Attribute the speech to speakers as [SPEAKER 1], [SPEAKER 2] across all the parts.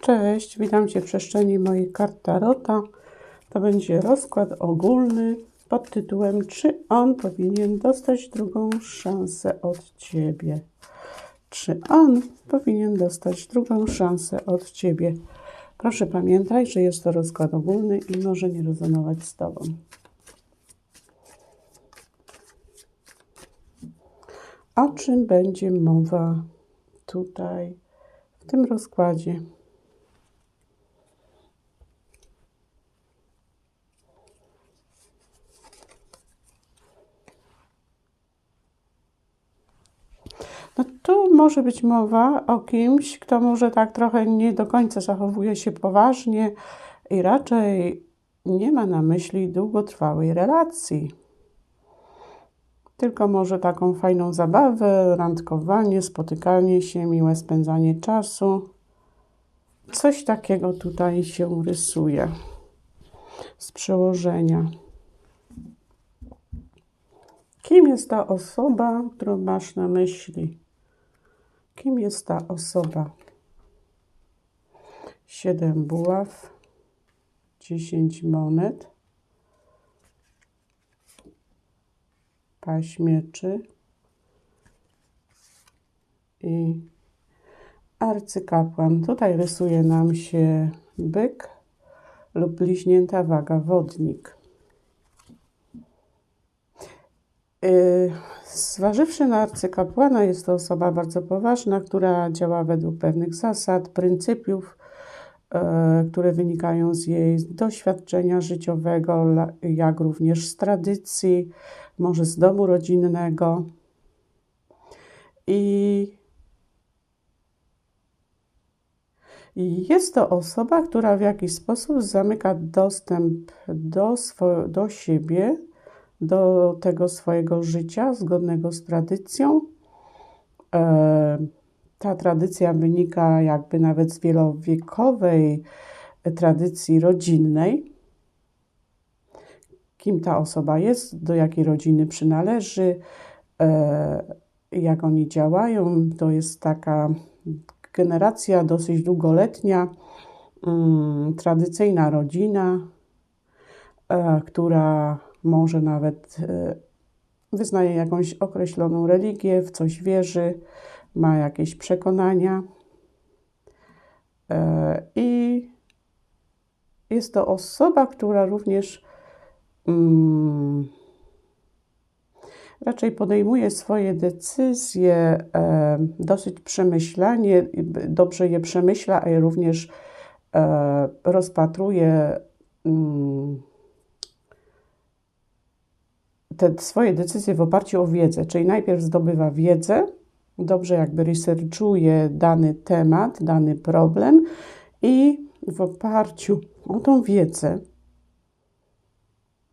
[SPEAKER 1] Cześć, witam Cię w przestrzeni moich kart Tarota. To będzie rozkład ogólny pod tytułem Czy on powinien dostać drugą szansę od Ciebie? Czy on powinien dostać drugą szansę od Ciebie? Proszę pamiętaj, że jest to rozkład ogólny i może nie rezonować z Tobą. O czym będzie mowa tutaj w tym rozkładzie? No tu może być mowa o kimś, kto może tak trochę nie do końca zachowuje się poważnie i raczej nie ma na myśli długotrwałej relacji. Tylko może taką fajną zabawę, randkowanie, spotykanie się, miłe spędzanie czasu. Coś takiego tutaj się rysuje z przełożenia. Kim jest ta osoba, którą masz na myśli? Kim jest ta osoba? Siedem buław, dziesięć monet, paź mieczy i arcykapłan. Tutaj rysuje nam się byk lub bliźnięta waga wodnik. Zważywszy na arcykapłana, jest to osoba bardzo poważna, która działa według pewnych zasad, pryncypiów, yy, które wynikają z jej doświadczenia życiowego, jak również z tradycji, może z domu rodzinnego. I jest to osoba, która w jakiś sposób zamyka dostęp do, do siebie, do tego swojego życia zgodnego z tradycją. E, ta tradycja wynika jakby nawet z wielowiekowej tradycji rodzinnej. Kim ta osoba jest, do jakiej rodziny przynależy, e, jak oni działają. To jest taka generacja dosyć długoletnia, mm, tradycyjna rodzina, e, która może nawet e, wyznaje jakąś określoną religię, w coś wierzy, ma jakieś przekonania. E, I jest to osoba, która również mm, raczej podejmuje swoje decyzje e, dosyć przemyślanie, dobrze je przemyśla, a również rozpatruje. Te swoje decyzje w oparciu o wiedzę, czyli najpierw zdobywa wiedzę, dobrze jakby researchuje dany temat, dany problem i w oparciu o tą wiedzę,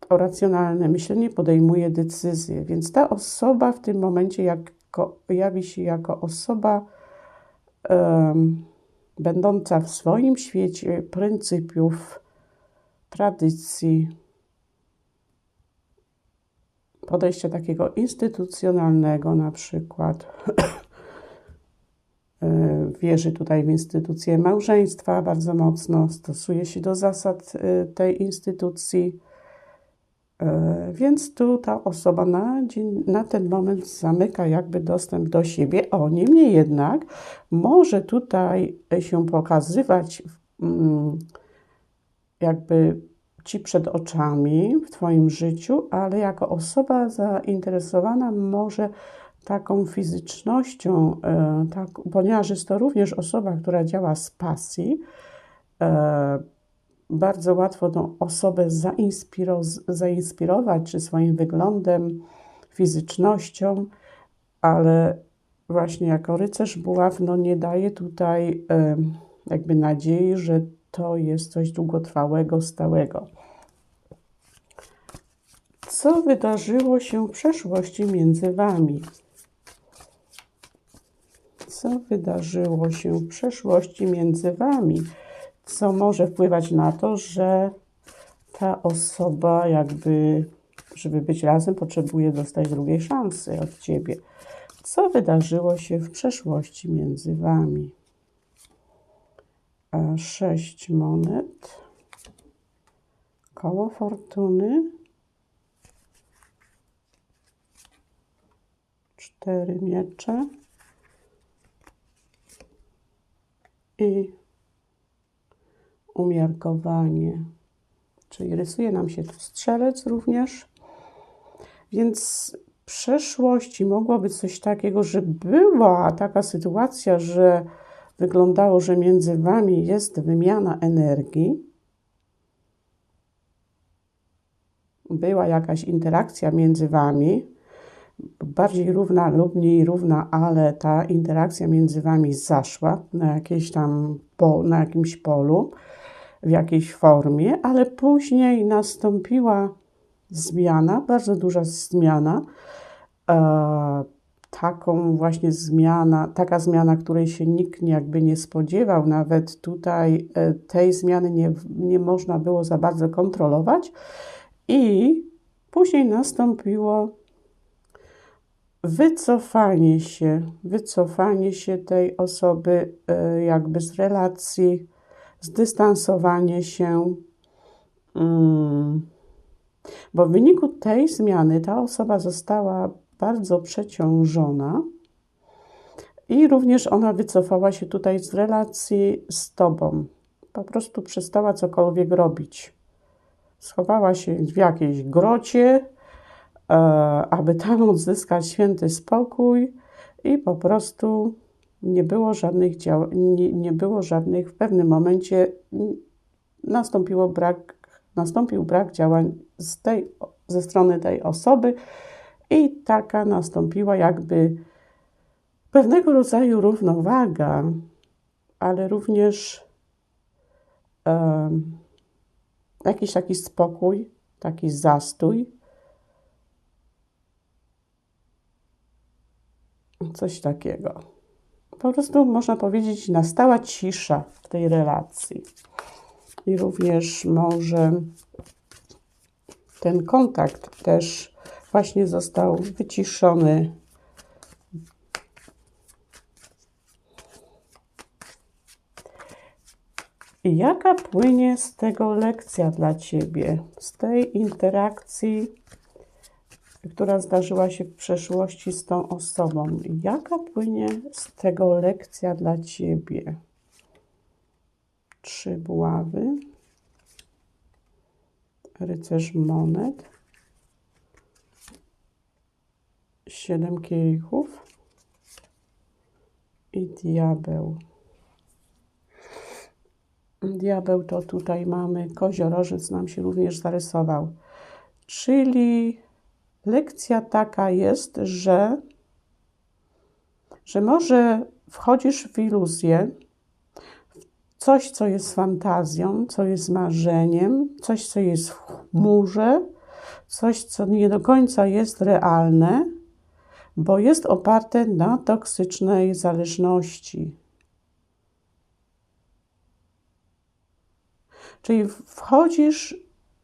[SPEAKER 1] o racjonalne myślenie podejmuje decyzje. Więc ta osoba w tym momencie jako, jawi się jako osoba um, będąca w swoim świecie pryncypiów, tradycji, podejścia takiego instytucjonalnego na przykład. E, wierzy tutaj w instytucję małżeństwa bardzo mocno, stosuje się do zasad e, tej instytucji. E, więc tu ta osoba na, dzień, na ten moment zamyka jakby dostęp do siebie. O, niemniej jednak może tutaj się pokazywać mm, jakby ci przed oczami w Twoim życiu, ale jako osoba zainteresowana może taką fizycznością, e, tak, ponieważ jest to również osoba, która działa z pasji, e, bardzo łatwo tą osobę zainspiro, zainspirować, czy swoim wyglądem, fizycznością, ale właśnie jako rycerz buław no nie daje tutaj e, jakby nadziei, że to jest coś długotrwałego, stałego. Co wydarzyło się w przeszłości między Wami? Co wydarzyło się w przeszłości między Wami? Co może wpływać na to, że ta osoba, jakby, żeby być razem, potrzebuje dostać drugiej szansy od Ciebie? Co wydarzyło się w przeszłości między Wami? E, sześć monet, koło fortuny, cztery miecze i umiarkowanie. Czyli rysuje nam się tu strzelec również. Więc w przeszłości mogło być coś takiego, że była taka sytuacja, że wyglądało, że między wami jest wymiana energii. Była jakaś interakcja między wami, bardziej równa lub mniej równa, ale ta interakcja między wami zaszła na jakieś tam na jakimś polu, w jakiejś formie, ale później nastąpiła zmiana, bardzo duża zmiana. E, taką właśnie zmiana, taka zmiana, której się nikt jakby nie spodziewał, nawet tutaj e, tej zmiany nie, nie można było za bardzo kontrolować. I później nastąpiło wycofanie się, wycofanie się tej osoby e, jakby z relacji, zdystansowanie się. Mm, bo w wyniku tej zmiany ta osoba została bardzo przeciążona i również ona wycofała się tutaj z relacji z tobą. Po prostu przestała cokolwiek robić. Schowała się w jakiejś grocie, e, aby tam odzyskać święty spokój i po prostu nie było żadnych dział, nie, nie było żadnych, w pewnym momencie nastąpiło brak, nastąpił brak działań z tej, ze strony tej osoby i taka nastąpiła jakby pewnego rodzaju równowaga, ale również jakiś taki spokój, taki zastój. Coś takiego. Po prostu można powiedzieć, nastała cisza w tej relacji. I również może ten kontakt też właśnie został wyciszony. Jaka płynie z tego lekcja dla Ciebie, z tej interakcji, która zdarzyła się w przeszłości z tą osobą? Jaka płynie z tego lekcja dla Ciebie? Trzy buławy, rycerz monet, siedem kielichów i diabeł. Diabeł to tutaj mamy, koziorożec nam się również zarysował. Czyli lekcja taka jest, że, że może wchodzisz w iluzję, coś, co jest fantazją, co jest marzeniem, coś, co jest w chmurze, coś, co nie do końca jest realne, bo jest oparte na toksycznej zależności. Czyli wchodzisz,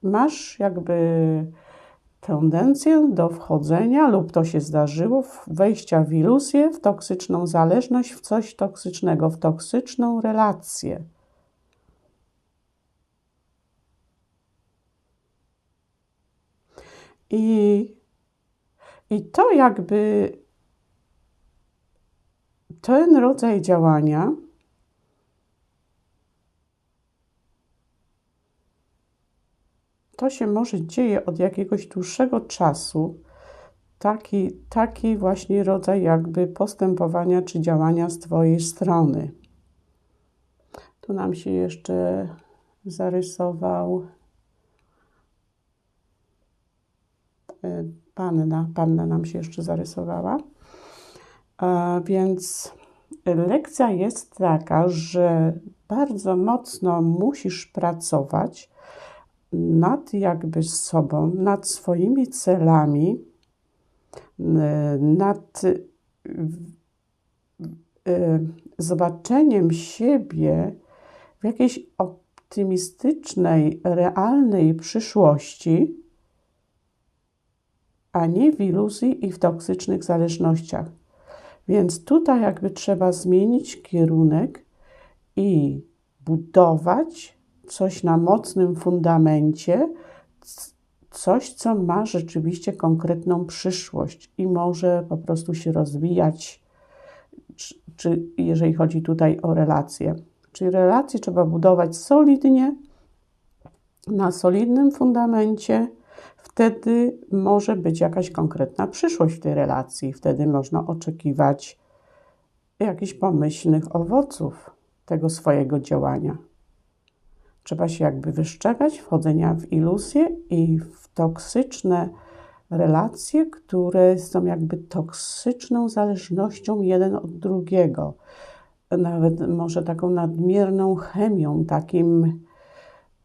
[SPEAKER 1] masz jakby tendencję do wchodzenia, lub to się zdarzyło, wejścia w iluzję, w toksyczną zależność, w coś toksycznego, w toksyczną relację. I, i to jakby ten rodzaj działania to się może dzieje od jakiegoś dłuższego czasu, taki, taki właśnie rodzaj jakby postępowania czy działania z Twojej strony. Tu nam się jeszcze zarysował e, panna, panna nam się jeszcze zarysowała. A więc lekcja jest taka, że bardzo mocno musisz pracować nad jakby sobą, nad swoimi celami, nad zobaczeniem siebie w jakiejś optymistycznej, realnej przyszłości, a nie w iluzji i w toksycznych zależnościach. Więc tutaj jakby trzeba zmienić kierunek i budować coś na mocnym fundamencie, coś, co ma rzeczywiście konkretną przyszłość i może po prostu się rozwijać, czy, czy jeżeli chodzi tutaj o relacje. Czyli relacje trzeba budować solidnie, na solidnym fundamencie, wtedy może być jakaś konkretna przyszłość w tej relacji. Wtedy można oczekiwać jakichś pomyślnych owoców tego swojego działania. Trzeba się jakby wyszczekać wchodzenia w iluzje i w toksyczne relacje, które są jakby toksyczną zależnością jeden od drugiego. Nawet może taką nadmierną chemią, takim,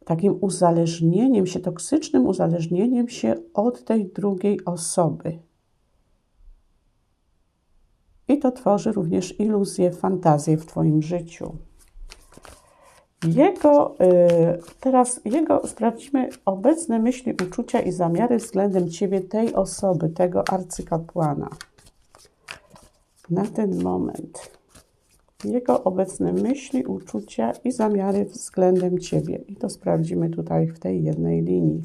[SPEAKER 1] takim uzależnieniem się, toksycznym uzależnieniem się od tej drugiej osoby. I to tworzy również iluzję, fantazję w Twoim życiu. Jego, y, teraz jego sprawdźmy obecne myśli, uczucia i zamiary względem Ciebie, tej osoby, tego arcykapłana. Na ten moment. Jego obecne myśli, uczucia i zamiary względem Ciebie. I to sprawdzimy tutaj w tej jednej linii.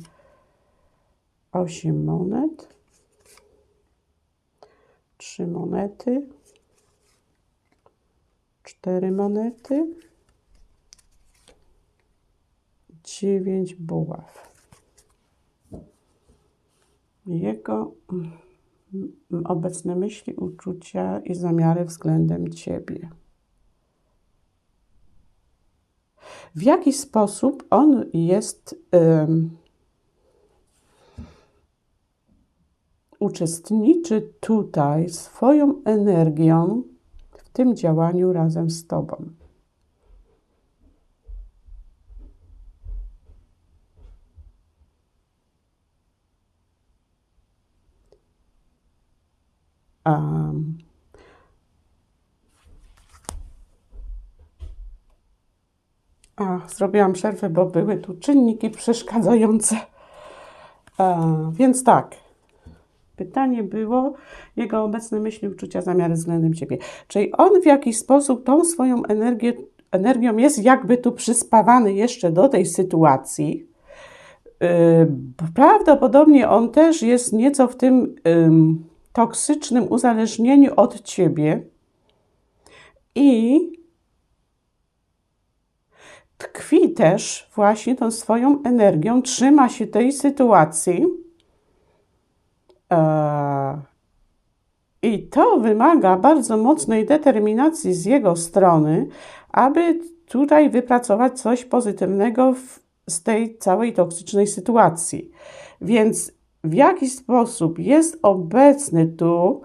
[SPEAKER 1] Osiem monet. Trzy monety. Cztery monety dziewięć buław. Jego obecne myśli, uczucia i zamiary względem Ciebie. W jaki sposób on jest um, uczestniczy tutaj swoją energią w tym działaniu razem z Tobą. A, zrobiłam przerwę, bo były tu czynniki przeszkadzające. więc tak. Pytanie było, jego obecne myśli, uczucia, zamiary względem Ciebie. Czyli on w jakiś sposób tą swoją energię, energią jest jakby tu przyspawany jeszcze do tej sytuacji. Yy, prawdopodobnie on też jest nieco w tym... Toksycznym uzależnieniu od ciebie i tkwi też właśnie tą swoją energią, trzyma się tej sytuacji. E, I to wymaga bardzo mocnej determinacji z jego strony, aby tutaj wypracować coś pozytywnego w, z tej całej toksycznej sytuacji. Więc w jaki sposób jest obecny tu,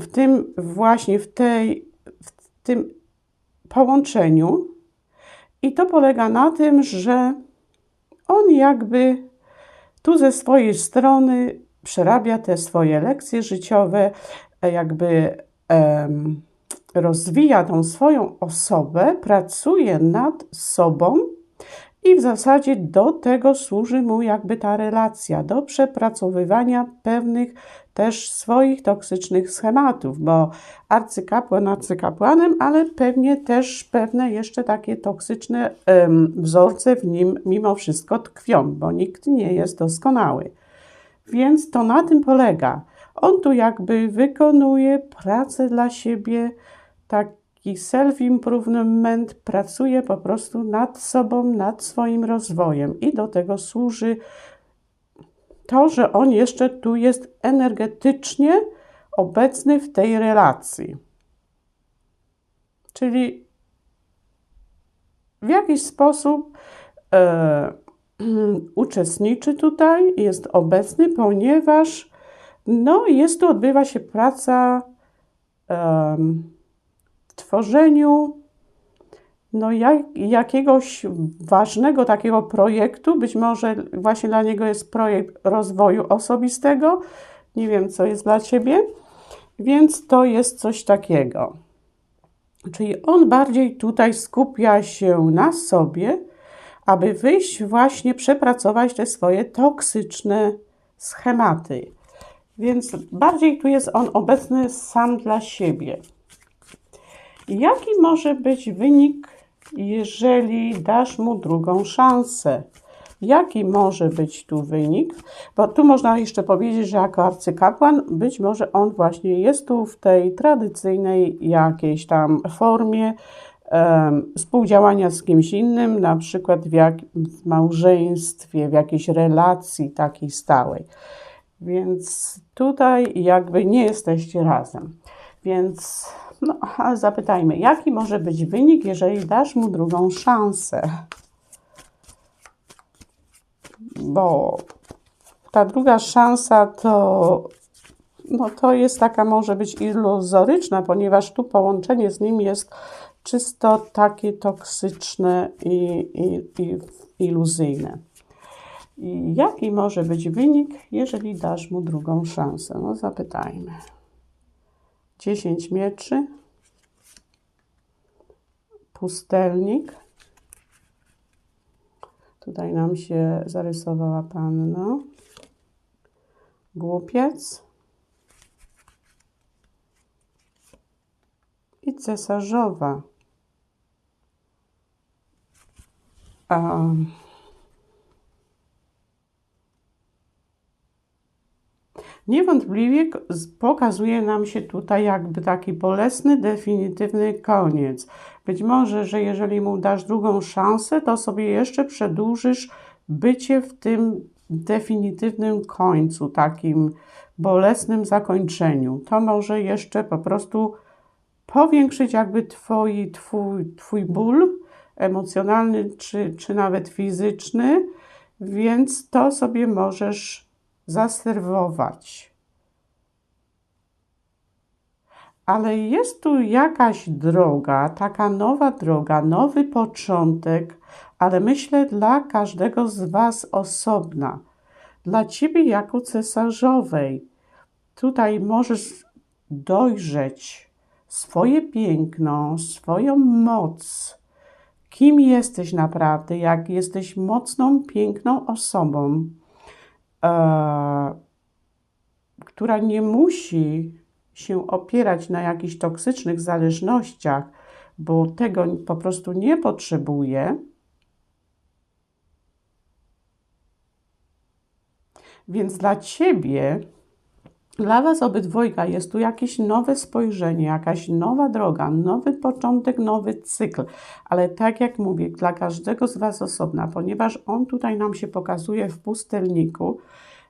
[SPEAKER 1] w tym właśnie, w, tej, w tym połączeniu. I to polega na tym, że on jakby tu ze swojej strony przerabia te swoje lekcje życiowe, jakby um, rozwija tą swoją osobę, pracuje nad sobą i w zasadzie do tego służy mu jakby ta relacja, do przepracowywania pewnych też swoich toksycznych schematów, bo arcykapłan arcykapłanem, ale pewnie też pewne jeszcze takie toksyczne wzorce w nim mimo wszystko tkwią, bo nikt nie jest doskonały. Więc to na tym polega. On tu jakby wykonuje pracę dla siebie, tak i self-improvement pracuje po prostu nad sobą, nad swoim rozwojem i do tego służy to, że on jeszcze tu jest energetycznie obecny w tej relacji. Czyli w jakiś sposób e, uczestniczy tutaj, jest obecny, ponieważ no, jest tu, odbywa się praca tworzeniu no, jak, jakiegoś ważnego takiego projektu. Być może właśnie dla niego jest projekt rozwoju osobistego. Nie wiem, co jest dla ciebie, więc to jest coś takiego. Czyli on bardziej tutaj skupia się na sobie, aby wyjść właśnie, przepracować te swoje toksyczne schematy. Więc bardziej tu jest on obecny sam dla siebie. Jaki może być wynik jeżeli dasz mu drugą szansę. Jaki może być tu wynik? Bo tu można jeszcze powiedzieć, że jako arcykapłan być może on właśnie jest tu w tej tradycyjnej jakiejś tam formie um, współdziałania z kimś innym, na przykład w, jak, w małżeństwie, w jakiejś relacji takiej stałej. Więc tutaj jakby nie jesteście razem. Więc no, zapytajmy, jaki może być wynik, jeżeli dasz mu drugą szansę? Bo ta druga szansa to, no to jest taka, może być iluzoryczna, ponieważ tu połączenie z nim jest czysto takie toksyczne i, i, i iluzyjne. I jaki może być wynik, jeżeli dasz mu drugą szansę? No zapytajmy. 10 mieczy, pustelnik. Tutaj nam się zarysowała panna. Głupiec. I cesarzowa. Um, Niewątpliwie pokazuje nam się tutaj jakby taki bolesny, definitywny koniec. Być może, że jeżeli mu dasz drugą szansę, to sobie jeszcze przedłużysz bycie w tym definitywnym końcu, takim bolesnym zakończeniu. To może jeszcze po prostu powiększyć jakby twoi, twój, twój ból emocjonalny czy, czy nawet fizyczny, więc to sobie możesz zaserwować. Ale jest tu jakaś droga, taka nowa droga, nowy początek, ale myślę dla każdego z Was osobna. Dla Ciebie jako cesarzowej. Tutaj możesz dojrzeć swoje piękno, swoją moc. Kim jesteś naprawdę, jak jesteś mocną, piękną osobą która nie musi się opierać na jakichś toksycznych zależnościach, bo tego po prostu nie potrzebuje. Więc dla ciebie dla Was obydwojga jest tu jakieś nowe spojrzenie, jakaś nowa droga, nowy początek, nowy cykl. Ale tak jak mówię, dla każdego z Was osobna, ponieważ on tutaj nam się pokazuje w pustelniku,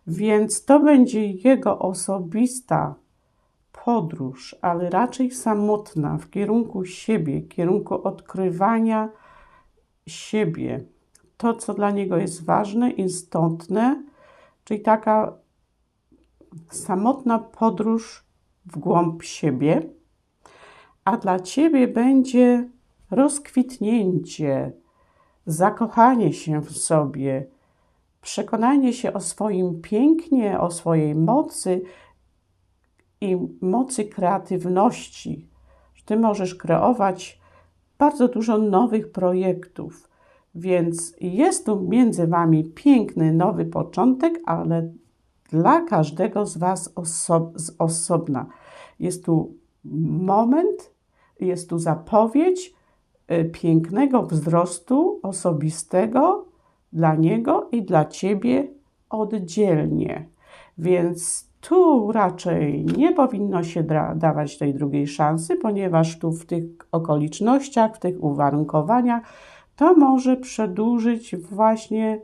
[SPEAKER 1] więc to będzie jego osobista podróż, ale raczej samotna w kierunku siebie, w kierunku odkrywania siebie. To, co dla niego jest ważne, istotne, czyli taka samotna podróż w głąb siebie, a dla ciebie będzie rozkwitnięcie, zakochanie się w sobie, przekonanie się o swoim pięknie, o swojej mocy i mocy kreatywności. Ty możesz kreować bardzo dużo nowych projektów. Więc jest tu między Wami piękny nowy początek, ale dla każdego z Was oso z osobna. Jest tu moment, jest tu zapowiedź y, pięknego wzrostu osobistego dla niego i dla ciebie oddzielnie. Więc tu raczej nie powinno się dawać tej drugiej szansy, ponieważ tu w tych okolicznościach, w tych uwarunkowaniach to może przedłużyć właśnie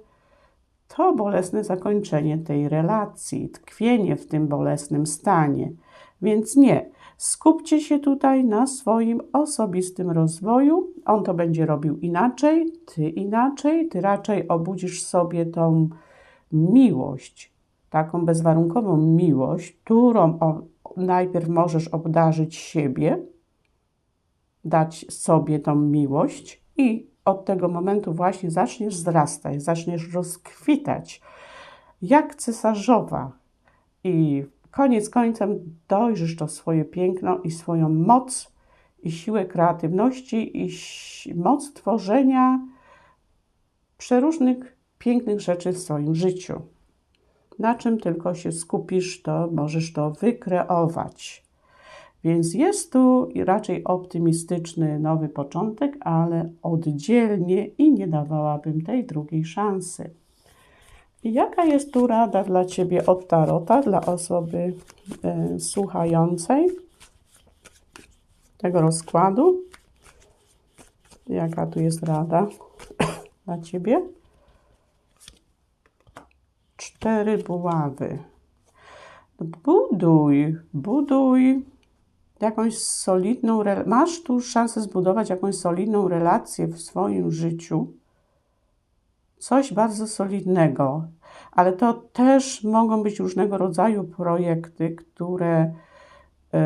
[SPEAKER 1] to bolesne zakończenie tej relacji, tkwienie w tym bolesnym stanie. Więc nie, skupcie się tutaj na swoim osobistym rozwoju. On to będzie robił inaczej, ty inaczej, ty raczej obudzisz sobie tą miłość, taką bezwarunkową miłość, którą najpierw możesz obdarzyć siebie, dać sobie tą miłość i od tego momentu właśnie zaczniesz wzrastać, zaczniesz rozkwitać jak cesarzowa i koniec końcem dojrzysz to swoje piękno i swoją moc i siłę kreatywności i moc tworzenia przeróżnych pięknych rzeczy w swoim życiu. Na czym tylko się skupisz, to możesz to wykreować. Więc jest tu raczej optymistyczny nowy początek, ale oddzielnie i nie dawałabym tej drugiej szansy. Jaka jest tu rada dla Ciebie od Tarota, dla osoby y, słuchającej tego rozkładu? Jaka tu jest rada dla Ciebie? Cztery buławy. Buduj, buduj jakąś solidną, masz tu szansę zbudować jakąś solidną relację w swoim życiu, coś bardzo solidnego, ale to też mogą być różnego rodzaju projekty, które y,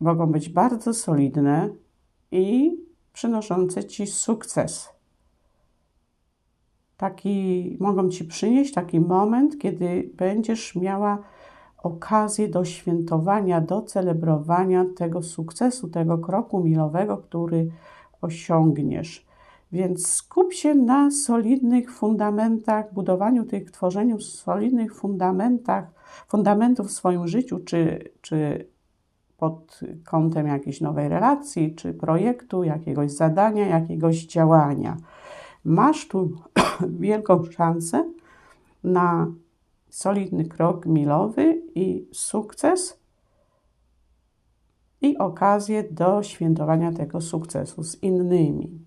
[SPEAKER 1] mogą być bardzo solidne i przynoszące ci sukces. Taki, mogą ci przynieść taki moment, kiedy będziesz miała okazję do świętowania, do celebrowania tego sukcesu, tego kroku milowego, który osiągniesz. Więc skup się na solidnych fundamentach, budowaniu tych, tworzeniu solidnych fundamentach, fundamentów w swoim życiu, czy, czy pod kątem jakiejś nowej relacji, czy projektu, jakiegoś zadania, jakiegoś działania. Masz tu wielką szansę na solidny krok milowy i sukces i okazję do świętowania tego sukcesu z innymi.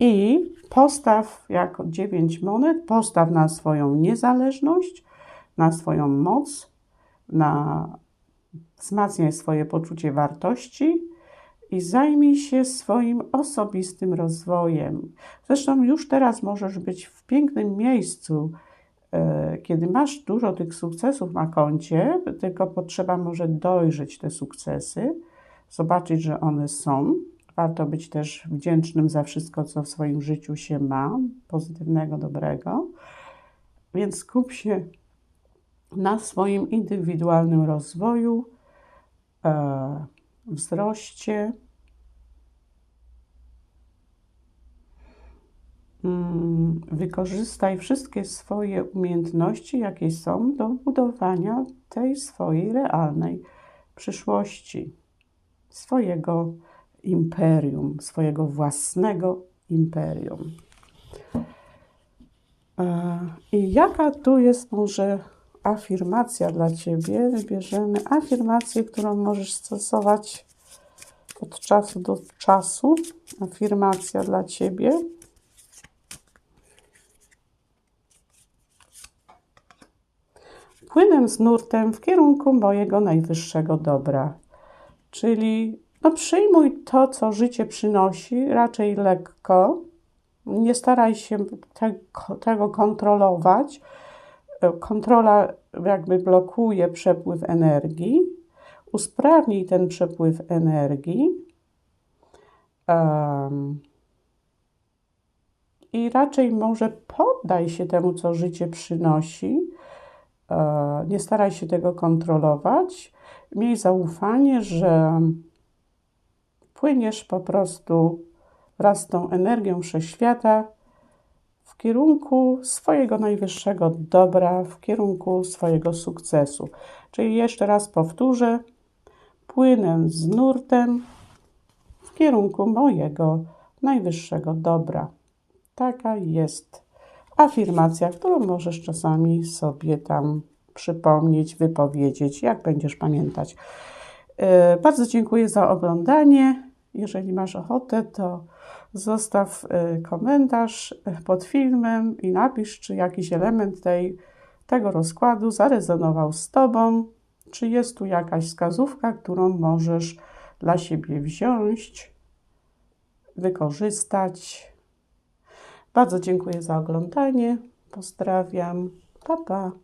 [SPEAKER 1] I postaw jako dziewięć monet, postaw na swoją niezależność, na swoją moc, na wzmacniaj swoje poczucie wartości i zajmij się swoim osobistym rozwojem. Zresztą już teraz możesz być w pięknym miejscu, e, kiedy masz dużo tych sukcesów na koncie, tylko potrzeba może dojrzeć te sukcesy, zobaczyć, że one są. Warto być też wdzięcznym za wszystko, co w swoim życiu się ma, pozytywnego, dobrego. Więc skup się na swoim indywidualnym rozwoju, e, wzroście. Wykorzystaj wszystkie swoje umiejętności, jakie są, do budowania tej swojej realnej przyszłości, swojego imperium, swojego własnego imperium. E, I jaka tu jest może afirmacja dla Ciebie? Wybierzemy afirmację, którą możesz stosować od czasu do czasu. Afirmacja dla Ciebie. Płynę z nurtem w kierunku mojego najwyższego dobra. Czyli no przyjmuj to, co życie przynosi, raczej lekko. Nie staraj się te, tego kontrolować. Kontrola jakby blokuje przepływ energii. Usprawnij ten przepływ energii. Um, I raczej może poddaj się temu, co życie przynosi. Um, nie staraj się tego kontrolować. Miej zaufanie, że płyniesz po prostu wraz z tą energią wszechświata w kierunku swojego najwyższego dobra, w kierunku swojego sukcesu. Czyli jeszcze raz powtórzę: płynę z nurtem w kierunku mojego najwyższego dobra. Taka jest afirmacja, którą możesz czasami sobie tam przypomnieć, wypowiedzieć, jak będziesz pamiętać. E, bardzo dziękuję za oglądanie. Jeżeli masz ochotę, to zostaw e, komentarz e, pod filmem i napisz, czy jakiś element tej, tego rozkładu zarezonował z Tobą, czy jest tu jakaś wskazówka, którą możesz dla siebie wziąć, wykorzystać. Bardzo dziękuję za oglądanie. Pozdrawiam. Pa, pa.